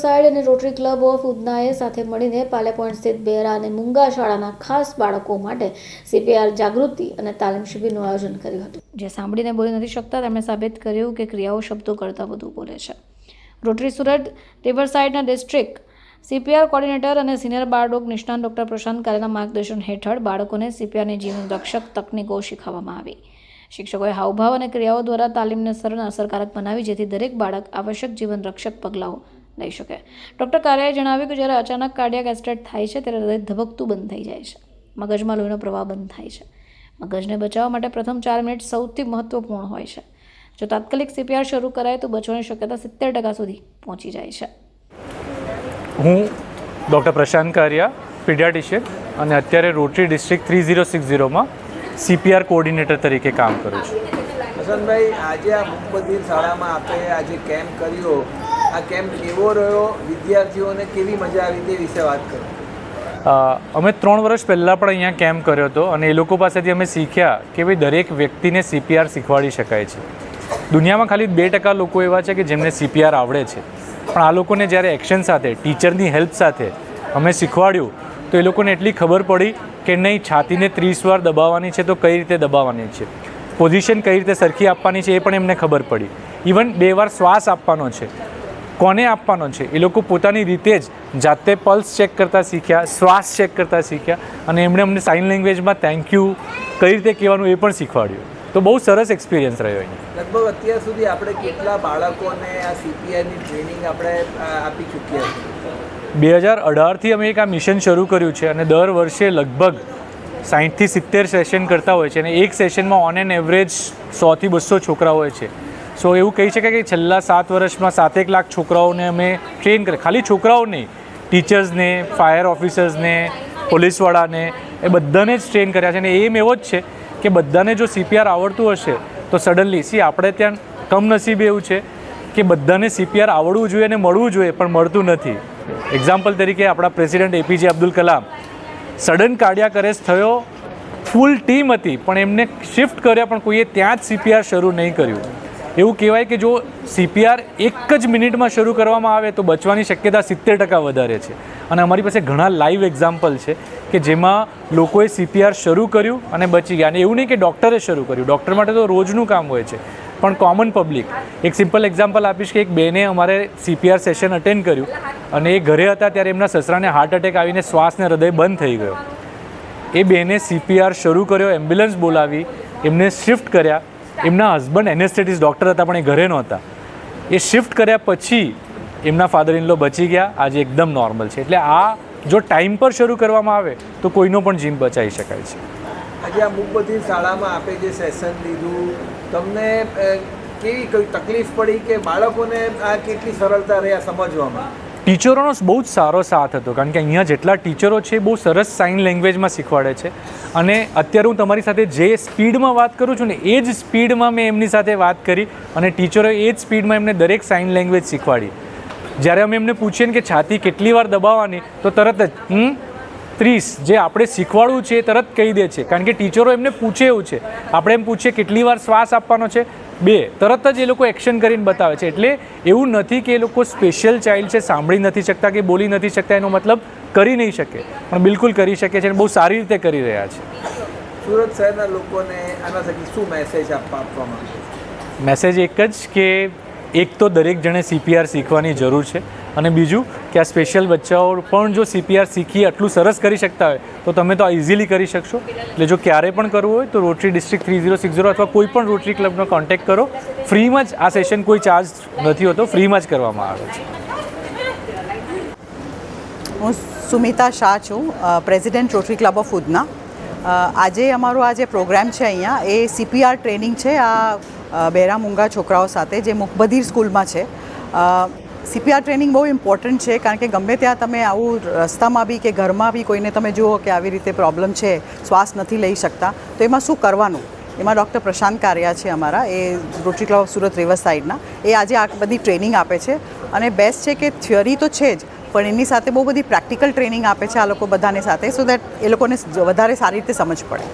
Side અને rotary club of ઉધનાએ સાથે મળીને પાલે પોઈન્ટ સ્થિત બેરા અને મુંગા શાળાના ખાસ બાળકો માટે સીપીઆર જાગૃતિ અને તાલીમ શિબિરનું આયોજન કર્યું હતું. જે સાંભળીને બોલી નથી શકતા, તેમણે સાબિત કર્યું કે ક્રિયાઓ શબ્દો કરતાં વધુ બોલે છે. રોટરી સુરત રિવરસાઇડના ડિસ્ટ્રિક્ટ સીપીઆર કોર્ડિનેટર અને સિનિયર બાળરોગ નિષ્ણાત ડૉક્ટર પ્રશાંત કારેના માર્ગદર્શન હેઠળ બાળકોને સીપીઆરની જીવન રક્ષક તકનીકો શીખવવામાં આવી. શિક્ષકોએ હાવભાવ અને ક્રિયાઓ દ્વારા તાલીમને સરળ અસરકારક બનાવી, જેથી દરેક બાળક આવશ્યક જીવન રક્ષક પગલાઓ લઈ શકે. ડૉક્ટર કારિયાએ જણાવ્યું કે જ્યારે અચાનક કાર્ડિયાક એસ્ટેટ થાય છે ત્યારે હૃદય ધબકતું બંધ થઈ જાય છે. મગજમાં લોહીનો પ્રવાહ બંધ થાય છે. મગજને બચાવવા માટે પ્રથમ ચાર મિનિટ સૌથી મહત્વપૂર્ણ હોય છે. જો તાત્કાલિક સીપીઆર શરૂ કરાય તો બચવાની શક્યતા સિત્તેર ટકા સુધી પહોંચી જાય છે. હું ડૉક્ટર પ્રશાંત કારિયા પીડિયાટિશિયન અને અત્યારે rotary district three zero six ઝીરોમાં CPR coordinator તરીકે કામ કરું છું. હસનભાઈ આજે આ મુકબદીર શાળામાં આપે આજે કેમ્પ કર્યો. આ કેમ્પ કેવો રહ્યો? વિદ્યાર્થીઓને કેવી મજા આવી તે વિશે વાત કરો. અમે ત્રણ વર્ષ પહેલાં પણ અહીંયા કેમ્પ કર્યો હતો અને એ લોકો પાસેથી અમે શીખ્યા કે ભાઈ દરેક વ્યક્તિને સીપીઆર શીખવાડી શકાય છે. દુનિયામાં ખાલી બે ટકા લોકો એવા છે કે જેમને સીપીઆર આવડે છે. પણ આ લોકોને જ્યારે એક્શન સાથે, ટીચરની હેલ્પ સાથે અમે શીખવાડ્યું, તો એ લોકોને એટલી ખબર પડી કે નહીં, છાતીને ત્રીસ વાર દબાવવાની છે તો કઈ રીતે દબાવવાની છે? પોઝિશન કઈ રીતે સરખી આપવાની છે એ પણ એમને ખબર પડી. ઇવન બે વાર શ્વાસ આપવાનો છે. કોને આપવાનો છે? એ લોકો પોતાની રીતે જ જાતે પલ્સ ચેક કરતા શીખ્યા શ્વાસ ચેક કરતાં શીખ્યા અને એમણે અમને સાઇન લેંગ્વેજમાં થેન્ક યુ કઈ રીતે કહેવાનું એ પણ શીખવાડ્યું. તો બહુ સરસ એક્સપિરિયન્સ રહ્યો અહીંયા લગભગ અત્યાર સુધી આપણે કેટલા બાળકોને આ સીપીઆઈની ટ્રેનિંગ આપણે આપી ચૂક્યા છીએ બે હજાર અઢારથી અમે એક આ મિશન શરૂ કર્યું છે અને દર વર્ષે લગભગ સાહીઠથી સિત્તેર સેશન કરતા હોય છે અને એક સેશનમાં ઓન એન એવરેજ સોથી બસો છોકરા હોય છે. સો એવું કહી શકાય કે છેલ્લા સાત વર્ષમાં સાતેક લાખ છોકરાઓને અમે ટ્રેન કરે ખાલી છોકરાઓ નહીં ટીચર્સને ફાયર ઓફિસર્સને પોલીસવાળાને, એ બધાને જ ટ્રેન કર્યા છે. અને એમ એવો જ છે કે બધાને જો સીપીઆર આવડતું હશે, તો સડનલી સી આપણે ત્યાં કમનસીબે એવું છે કે બધાને સીપીઆર આવડવું જોઈએ અને મળવું જોઈએ, પણ મળતું નથી. એક્ઝામ્પલ તરીકે આપણા president APJ Abdul Kalam sudden cardiac arrest થયો ફૂલ ટીમ હતી, પણ એમને શિફ્ટ કર્યા, પણ કોઈએ ત્યાં જ સીપીઆર શરૂ નહીં કર્યું. એવું કહેવાય કે જો સીપીઆર એક જ મિનિટમાં શરૂ કરવામાં આવે તો બચવાની શક્યતા સિત્તેર ટકા વધારે છે. અને અમારી પાસે ઘણા લાઈવ એક્ઝામ્પલ છે કે જેમાં લોકોએ સીપીઆર શરૂ કર્યું અને બચી ગયા. અને એવું નહીં કે ડૉક્ટરે શરૂ કર્યું. ડૉક્ટર માટે તો રોજનું કામ હોય છે. પણ કોમન પબ્લિક એક સિમ્પલ એક્ઝામ્પલ આપીશ કે એક બેને અમારે સીપીઆર સેશન અટેન્ડ કર્યું અને એ ઘરે હતા ત્યારે એમના સસરાને હાર્ટ એટેક આવીને શ્વાસને હૃદય બંધ થઈ ગયો. એ બેને સીપીઆર શરૂ કર્યો એમ્બ્યુલન્સ બોલાવી, એમને શિફ્ટ કર્યા. એમના હસબન્ડ એનેસ્થેટિસ ડૉક્ટર હતા પણ એ ઘરે નહોતા. એ શિફ્ટ કર્યા પછી એમના ફાધર ઇન લો બચી ગયા. આજે એકદમ નોર્મલ છે. એટલે આ જો ટાઈમ પર શરૂ કરવામાં આવે તો કોઈનો પણ જીમ બચાવી શકાય છે. આજે આ બધી શાળામાં આપે જે સેશન લીધું તમને કેવી કઈ તકલીફ પડી કે બાળકોને આ કેટલી સરળતા રહી આ સમજવામાં? ટીચરોનો બહુ જ સારો સાથ હતો. કારણ કે અહીંયા જેટલા ટીચરો છે, બહુ સરસ સાઇન લેંગ્વેજમાં શીખવાડે છે. અને અત્યારે હું તમારી સાથે જે સ્પીડમાં વાત કરું છું ને, એ જ સ્પીડમાં મેં એમની સાથે વાત કરી અને ટીચરોએ એ જ સ્પીડમાં એમને દરેક સાઇન લેંગ્વેજ શીખવાડી. જ્યારે અમે એમને પૂછીએ ને કે છાતી કેટલી વાર દબાવવાની, તો તરત જ, હમ, ત્રીસ, જે આપણે શીખવાડવું છે એ તરત કહી દે છે. કારણ કે ટીચરો એમને પૂછે એવું છે. આપણે એમ પૂછીએ કેટલી વાર શ્વાસ આપવાનો છે બે તરત જ એ લોકો એક્શન કરીને બતાવે છે. એટલે એવું નથી કે એ લોકો સ્પેશિયલ ચાઇલ્ડ છે સાંભળી નથી શકતા કે બોલી નથી શકતા એનો મતલબ કરી નહીં શકે. પણ બિલકુલ કરી શકે છે અને બહુ સારી રીતે કરી રહ્યા છે. સુરત શહેરના લોકોને આના થકી શું મેસેજ આપવા આપવામાં મેસેજ એક જ કે એક તો દરેક જણે સીપીઆર શીખવાની જરૂર છે. અને બીજું કે આ સ્પેશિયલ બચ્ચાઓ પણ જો સીપીઆર શીખી આટલું સરસ કરી શકતા હોય, તો તમે તો આ ઇઝીલી કરી શકશો. એટલે જો ક્યારે પણ કરવું હોય, તો rotary district three zero six zero અથવા કોઈ પણ રોટરી ક્લબનો કોન્ટેક્ટ કરો. ફ્રીમાં જ આ સેશન કોઈ ચાર્જ નથી હોતો ફ્રીમાં જ કરવામાં આવે છે. હું સુમિતા શાહ છું president rotary club of Udhna આજે અમારો આ જે પ્રોગ્રામ છે અહીંયા, એ સીપીઆર ટ્રેનિંગ છે આ બેરામુંગા બેરા મૂંગા છોકરાઓ સાથે, જે મુખબધીર સ્કૂલમાં છે. સીપીઆર ટ્રેનિંગ બહુ ઇમ્પોર્ટન્ટ છે, કારણ કે ગમે ત્યાં તમે આવું રસ્તામાં બી કે ઘરમાં બી કોઈને તમે જુઓ કે આવી રીતે પ્રોબ્લેમ છે, શ્વાસ નથી લઈ શકતા, તો એમાં શું કરવાનું? એમાં ડૉક્ટર પ્રશાંત કારિયા છે અમારા, એ રોટરી ક્લબ સુરત રિવર સાઇડના એ આજે આ બધી ટ્રેનિંગ આપે છે. અને બેસ્ટ છે કે થિયરી તો છે જ, પણ એની સાથે બહુ બધી પ્રેક્ટિકલ ટ્રેનિંગ આપે છે આ લોકો બધાને સાથે સો દેટ એ લોકોને વધારે સારી રીતે સમજ પડે.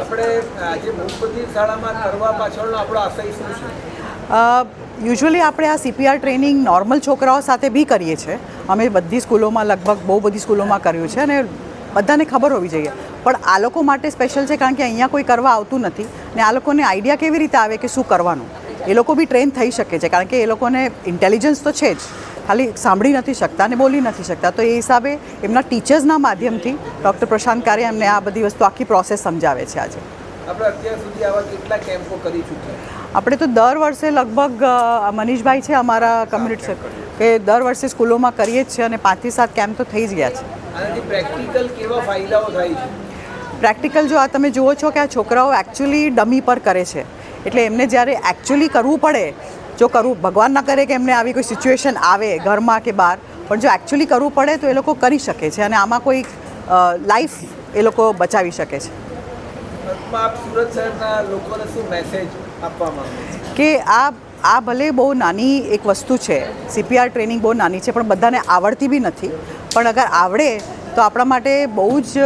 આપણે આજે મુકબદીર શાળામાં કરવા પાછળનો આપણો આશય શું છે? યુઝ્યુઅલી આપણે આ સીપીઆર ટ્રેનિંગ નોર્મલ છોકરાઓ સાથે બી કરીએ છીએ. અમે બધી સ્કૂલોમાં લગભગ બહુ બધી સ્કૂલોમાં કર્યું છે અને બધાને ખબર હોવી જોઈએ. પણ આ લોકો માટે સ્પેશિયલ છે કારણ કે અહીંયા કોઈ કરવા આવતું નથી ને આ લોકોને આઈડિયા કેવી રીતે આવે કે શું કરવાનું? એ લોકો બી ટ્રેન થઈ શકે છે કારણ કે એ લોકોને ઇન્ટેલિજન્સ તો છે જ. ખાલી સાંભળી નથી શકતા અને બોલી નથી શકતા. તો એ હિસાબે એમના ટીચર્સના માધ્યમથી ડૉક્ટર પ્રશાંત કારે એમને આ બધી વસ્તુ આખી પ્રોસેસ સમજાવે છે આજે. આપણે અત્યાર સુધી આવા કેટલા કેમ્પો કરી ચૂક્યા? આપણે તો દર વર્ષે લગભગ મનીષભાઈ છે અમારા કમ્યુનિટી કે દર વર્ષે સ્કૂલોમાં કરીએ જ છે અને પાંચથી સાત કેમ્પ તો થઈ જ ગયા છે. પ્રેક્ટિકલ કેવા ફાયદાઓ થાય છે? પ્રેક્ટિકલ જો આ તમે જુઓ છો કે આ છોકરાઓ એકચ્યુઅલી ડમી પર કરે છે. એટલે એમને જ્યારે એકચ્યુઅલી કરવું પડે જો કરવું ભગવાન ના કરે કે એમને આવી કોઈ સિચ્યુએશન આવે ઘરમાં કે બહાર પણ જો એકચ્યુઅલી કરવું પડે તો એ લોકો કરી શકે છે અને આમાં કોઈ લાઈફ એ લોકો બચાવી શકે છે. સુરત શહેરના લોકોને શું મેસેજ કે આ આ ભલે બહુ નાની એક વસ્તુ છે સીપીઆર ટ્રેનિંગ બહુ નાની છે પણ બધાને આવડતી બી નથી. પણ અગર આવડે તો આપણા માટે બહુ જ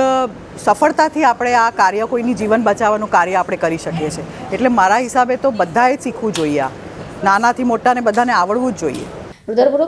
સફળતાથી આપણે આ કાર્ય કોઈની જીવન બચાવવાનું કાર્ય આપણે કરી શકીએ છીએ. એટલે મારા હિસાબે તો બધાએ શીખવું જોઈએ આ. નાનાથી મોટાને બધાને આવડવું જ જોઈએ.